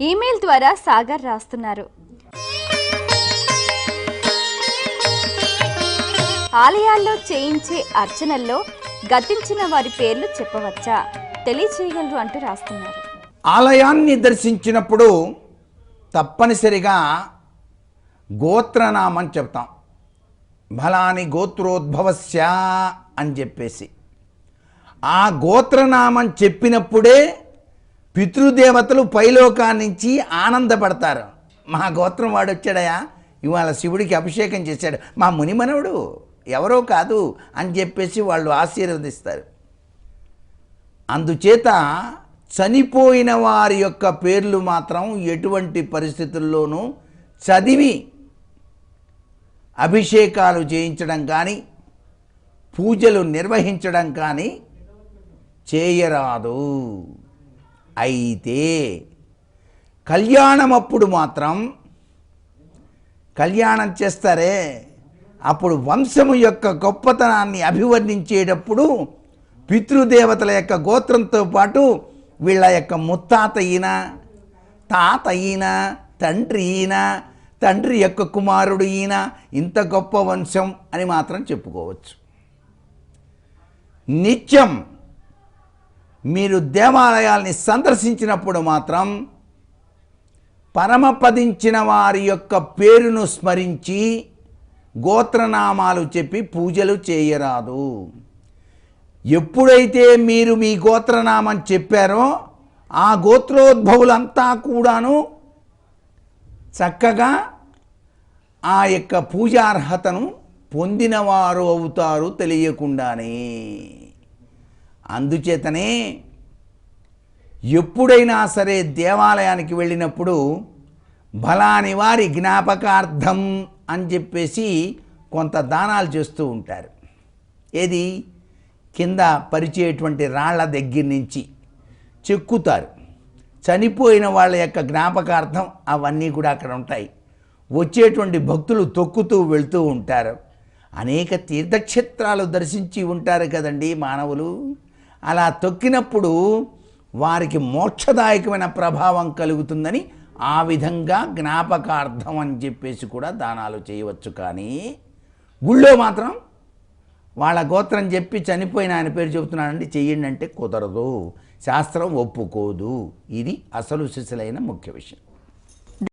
Email ద్వారా సాగర్ రాస్తున్నారు. ఆలయాల్లో చేయించే అర్చనల్లో గతించిన వారి పేర్లు చెప్పవచ్చా? తెలియచేయగలరు అంటూ రాస్తున్నారు. ఆలయాన్ని దర్శించినప్పుడు తప్పనిసరిగా గోత్రనామం చెప్తాం. బలాని గోత్రోద్భవస్య అని చెప్పేసి. ఆ గోత్రనామం చెప్పినప్పుడే పితృదేవతలు పైలోకాన్నించి ఆనందపడతారు. మా గోత్రం వాడు వచ్చాడయా? ఇవాళ శివుడికి అభిషేకం చేశాడు. మా మునిమనవుడు ఎవరో కాదు అని చెప్పేసి వాళ్ళు ఆశీర్వదిస్తారు. అందుచేత చనిపోయిన వారి యొక్క పేర్లు మాత్రం ఎటువంటి పరిస్థితుల్లోనూ చదివి అభిషేకాలు చేయించడం కానీ పూజలు నిర్వహించడం కానీ చేయరాదు. అయితే కళ్యాణం అప్పుడు మాత్రం కళ్యాణం చేస్తారే. అప్పుడు వంశము యొక్క గొప్పతనాన్ని అభివర్ణించేటప్పుడు పితృదేవతల యొక్క గోత్రంతో పాటు వీళ్ళ యొక్క ముత్తాత ఈయన తాత ఈయన తండ్రి ఈయన తండ్రి యొక్క కుమారుడు ఈయన ఇంత గొప్ప వంశం అని మాత్రం చెప్పుకోవచ్చు. నిత్యం మీరు దేవాలయాల్ని సందర్శించినప్పుడు మాత్రం పరమపదించిన వారి యొక్క పేరును స్మరించి గోత్రనామాలు చెప్పి పూజలు చేయరాదు. ఎప్పుడైతే మీరు మీ గోత్రనామం చెప్పారో ఆ గోత్రోద్భవులంతా కూడాను చక్కగా ఆ యొక్క పూజార్హతను పొందినవారు అవుతారు తెలియకుండానే. అందుచేతనే ఎప్పుడైనా సరే దేవాలయానికి వెళ్ళినప్పుడు బలాని వారి జ్ఞాపకార్థం అని చెప్పేసి కొంత దానాలు చేస్తూ ఉంటారు. ఏది? కింద పరిచేటువంటి రాళ్ళ దగ్గర నుంచి చెక్కుతారు. చనిపోయిన వాళ్ళ యొక్క జ్ఞాపకార్థం అవన్నీ కూడా అక్కడ ఉంటాయి. వచ్చేటువంటి భక్తులు తొక్కుతూ వెళ్తూ ఉంటారు. అనేక తీర్థక్షేత్రాలు దర్శించి ఉంటారు కదండి మానవులు. అలా తొక్కినప్పుడు వారికి మోక్షదాయకమైన ప్రభావం కలుగుతుందని ఆ విధంగా జ్ఞాపకార్థం అని చెప్పేసి కూడా దానాలు చేయవచ్చు. కానీ గుళ్ళో మాత్రం వాళ్ళ గోత్రం చెప్పి చనిపోయిన ఆయన పేరు చెబుతున్నానండి చెయ్యండి అంటే కుదరదు. శాస్త్రం ఒప్పుకోదు. ఇది అసలు సిసలైన ముఖ్య విషయం.